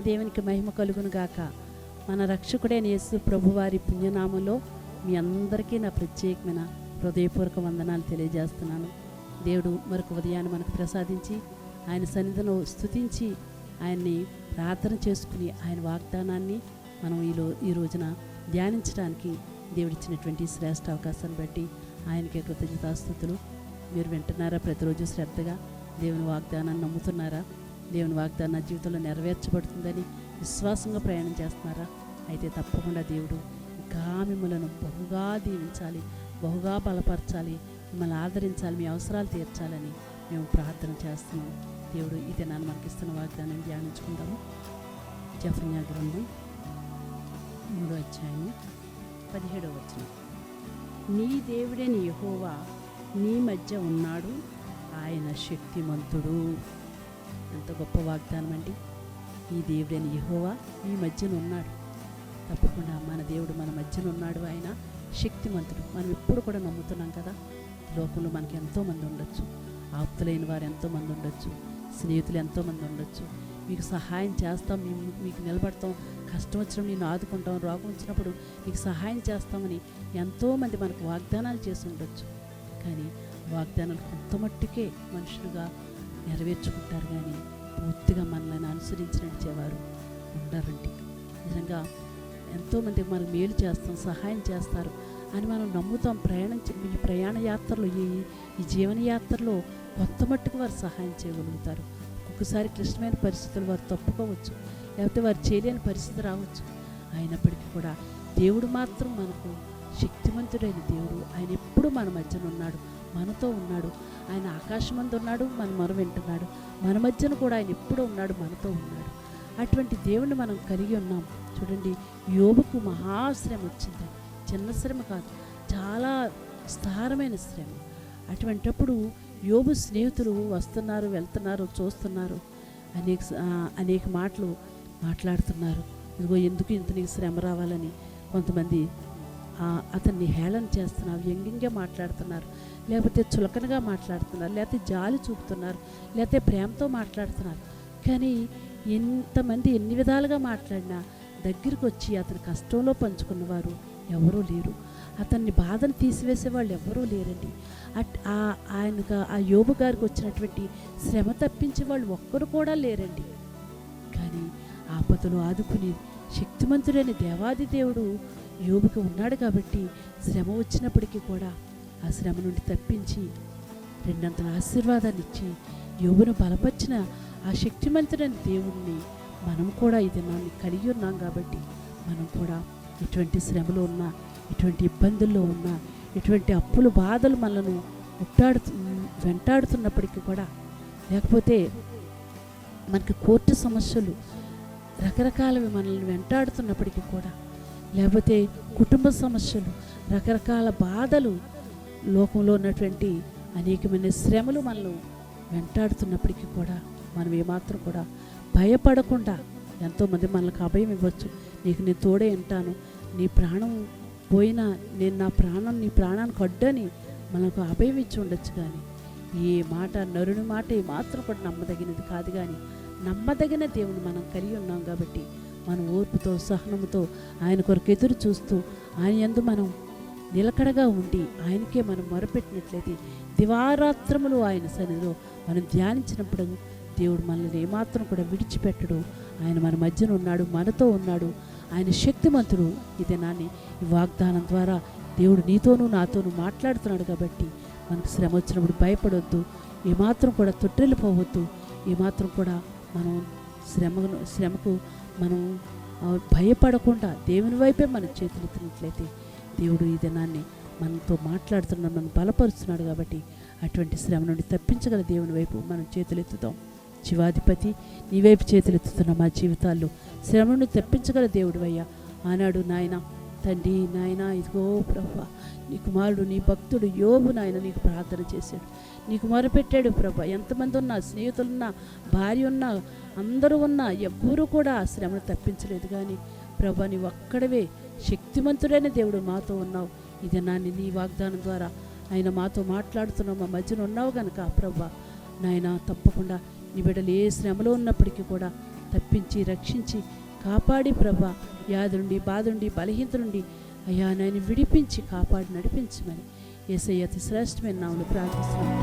దేవునికి మహిమ కలుగును గాక మన రక్షకుడైన యేసు ప్రభువారి పుణ్యనామంలో మీ అందరికీ నా ప్రత్యేకమైన హృదయపూర్వక వందనాలు తెలియజేస్తున్నాను. దేవుడు మరొక ఉదయాన్ని మనకు ప్రసాదించి ఆయన సన్నిధిలో స్తుతించి ఆయన్ని ప్రార్థన చేసుకుని ఆయన వాగ్దానాన్ని మనం ఈలో ఈ రోజున ధ్యానించడానికి దేవుడిచ్చినటువంటి శ్రేష్ఠ అవకాశాన్ని బట్టి ఆయనకే కృతజ్ఞతాస్థుతులు. మీరు వింటున్నారా? ప్రతిరోజు శ్రద్ధగా దేవుని వాగ్దానాన్ని నమ్ముతున్నారా? దేవుని వాగ్దానం నా జీవితంలో నెరవేర్చబడుతుందని విశ్వాసంగా ప్రయాణం చేస్తున్నారా? అయితే తప్పకుండా దేవుడు ఇంకా మిమ్మలను బహుగా దీవించాలి బహుగా బలపరచాలి మిమ్మల్ని ఆదరించాలి మీ అవసరాలు తీర్చాలని మేము ప్రార్థన చేస్తున్నాం. దేవుడు ఈ దినాన్ని మనకిస్తున్న వాగ్దానం ధ్యానించుకుందాము. జఫన్యా గ్రంథం మూడో అధ్యాయం పదిహేడో వచనం. నీ దేవుడని యహోవా నీ మధ్య ఉన్నాడు ఆయన శక్తిమంతుడు. ఎంత గొప్ప వాగ్దానం అండి. ఈ దేవుడైన యహోవా మీ మధ్యన ఉన్నాడు. తప్పకుండా మన దేవుడు మన మధ్యన ఉన్నాడు ఆయన. శక్తిమంతుడు. మనం ఎప్పుడు కూడా నమ్ముతున్నాం కదా. లోకంలో మనకి ఎంతోమంది ఉండొచ్చు. ఆప్తులైన వారు ఎంతోమంది ఉండొచ్చు. స్నేహితులు ఎంతోమంది ఉండొచ్చు. మీకు సహాయం చేస్తాం. మేము మీకు నిలబడతాం. కష్టం వచ్చినప్పుడు నేను ఆదుకుంటాం. రోగం వచ్చినప్పుడు మీకు సహాయం చేస్తామని ఎంతోమంది మనకు వాగ్దానాలు చేసి ఉండొచ్చు. కానీ వాగ్దానాలు కొంత మట్టుకే మనుషులుగా నెరవేర్చుకుంటారు కానీ పూర్తిగా మనల్ని అనుసరించి నడిచేవారు ఉండరండి. నిజంగా ఎంతోమంది మనకు మేలు చేస్తాం సహాయం చేస్తారు అని మనం నమ్ముతాం. ప్రయాణం చే- ఈ ప్రయాణ యాత్రలో ఈ ఈ జీవన యాత్రలో కొత్త మట్టుకు వారు సహాయం చేయగలుగుతారు. ఒక్కొక్కసారి క్లిష్టమైన పరిస్థితులు వారు తప్పుకోవచ్చు లేకపోతే వారు చేయలేని పరిస్థితి రావచ్చు. అయినప్పటికీ కూడా దేవుడు మాత్రం మనకు శక్తివంతుడైన దేవుడు. ఆయన ఎప్పుడు మన మధ్యన ఉన్నాడు. మనతో ఉన్నాడు. ఆయన ఆకాశమందు ఉన్నాడు మన మనం వింటున్నాడు. మన మధ్యన కూడా ఆయన ఎప్పుడూ ఉన్నాడు మనతో ఉన్నాడు. అటువంటి దేవుణ్ణి మనం కలిగి ఉన్నాం. చూడండి యోబుకు మహాశ్రమ వచ్చింది. చిన్న శ్రమ కాదు చాలా స్థారమైన శ్రమ. అటువంటప్పుడు యోబు స్నేహితులు వస్తున్నారు వెళ్తున్నారు చూస్తున్నారు. అనేక అనేక మాటలు మాట్లాడుతున్నారు. ఇదిగో ఎందుకు ఇంత నీకు శ్రమ రావాలని కొంతమంది అతన్ని హేళన చేస్తున్నారు వ్యంగ్యంగా మాట్లాడుతున్నారు లేకపోతే చులకనగా మాట్లాడుతున్నారు లేకపోతే జాలి చూపుతున్నారు లేకపోతే ప్రేమతో మాట్లాడుతున్నారు. కానీ ఎంతమంది ఎన్ని విధాలుగా మాట్లాడినా దగ్గరికి వచ్చి అతని కష్టంలో పంచుకున్నవారు ఎవరూ లేరు. అతన్ని బాధను తీసివేసే వాళ్ళు ఎవరూ లేరండి. అట్ ఆ- ఆయనకు ఆ యోబు గారికి వచ్చినటువంటి శ్రమ తప్పించే వాళ్ళు ఒక్కరు కూడా లేరండి. కానీ ఆపదలు ఆదుకుని శక్తిమంతుడైన దేవాది దేవుడు యోబుకి ఉన్నాడు కాబట్టి శ్రమ వచ్చినప్పటికీ కూడా ఆ శ్రమ నుండి తప్పించి రెండంతల ఆశీర్వాదాన్ని ఇచ్చి యోగును బలపరిచిన ఆ శక్తిమంతుడైన దేవుణ్ణి మనం కూడా ఇది నాన్ని కలిగి ఉన్నాం కాబట్టి మనం కూడా ఎటువంటి శ్రమలో ఉన్నా ఎటువంటి ఇబ్బందుల్లో ఉన్నా ఎటువంటి అప్పులు బాధలు మనను ముట్టాడు వెంటాడుతున్నప్పటికీ కూడా లేకపోతే మనకి కోర్టు సమస్యలు రకరకాలవి మనల్ని వెంటాడుతున్నప్పటికీ కూడా లేకపోతే కుటుంబ సమస్యలు రకరకాల బాధలు లోకంలో ఉన్నటువంటి అనేకమైన శ్రమలు మనల్ని వెంటాడుతున్నప్పటికీ కూడా మనం ఏమాత్రం కూడా భయపడకుండా ఎంతోమంది మనకు అభయం ఇవ్వచ్చు. నీకు నేను తోడే ఉంటాను. నీ ప్రాణం పోయినా నేను నా ప్రాణం నీ ప్రాణానికి అడ్డని మనకు అభయం ఇచ్చి ఉండొచ్చు కానీ ఏ మాట నరుని మాట ఏ మాత్రం కూడా నమ్మదగినది కాదు కానీ నమ్మదగిన దేవుని మనం కలిగి ఉన్నాం కాబట్టి మన ఓర్పుతో సహనముతో ఆయన కొరకు ఎదురు చూస్తూ ఆయన యందు మనం నిలకడగా ఉండి ఆయనకే మనం మొరపెట్టినట్లయితే దివారాత్రములు ఆయన సన్నిధిలో మనం ధ్యానించినప్పుడు దేవుడు మనల్ని ఏమాత్రం కూడా విడిచిపెట్టడు. ఆయన మన మధ్యన ఉన్నాడు మనతో ఉన్నాడు. ఆయన శక్తిమంతుడు. ఇది నాని ఈ వాగ్దానం ద్వారా దేవుడు నీతోనూ నాతోనూ మాట్లాడుతున్నాడు కాబట్టి మనకు శ్రమ వచ్చినప్పుడు భయపడొద్దు. ఏమాత్రం కూడా తొట్టెళ్ళిపోవద్దు ఏమాత్రం కూడా మనం శ్రమను శ్రమకు మనం భయపడకుండా దేవుని వైపే మన చేతులెత్తినట్లయితే దేవుడు ఈ దినాన్ని మనతో మాట్లాడుతున్నాడు మనం బలపరుస్తున్నాడు కాబట్టి అటువంటి శ్రమ నుండి తప్పించగల దేవుని వైపు మనం చేతులెత్తుతాం శివాధిపతి నీ వైపు చేతులెత్తుతున్న మా జీవితాల్లో శ్రమ నుండి తప్పించగల దేవుడు అయ్యా. ఆనాడు నాయన తండ్రి నాయన ఇదిగో ప్రభా నీ కుమారుడు నీ భక్తుడు యోబు నాయన నీకు ప్రార్థన చేశాడు. నీకు మొరపెట్టాడు ప్రభా. ఎంతమంది ఉన్నా స్నేహితులున్నా భార్య ఉన్నా అందరూ ఉన్నా ఎవ్వరూ కూడా ఆ శ్రమను తప్పించలేదు కానీ ప్రభా నీ ఒక్కడవే శక్తిమంతుడైన దేవుడు మాతో ఉన్నావు. ఇది నాన్ని నీ వాగ్దానం ద్వారా ఆయన మాతో మాట్లాడుతున్నావు. మా మధ్యన ఉన్నావు కనుక ప్రభా నాయన తప్పకుండా నీ బిడ్డలు ఏ శ్రమలో ఉన్నప్పటికీ కూడా తప్పించి రక్షించి కాపాడి ప్రభా వ్యాధుండి బాధుండి బాధ బలహీనత నుండి అయ్యా నేను విడిపించి కాపాడి నడిపించమని. ఏసయ్య అతి శ్రేష్టమైన నామలు ప్రార్థిస్తున్నాను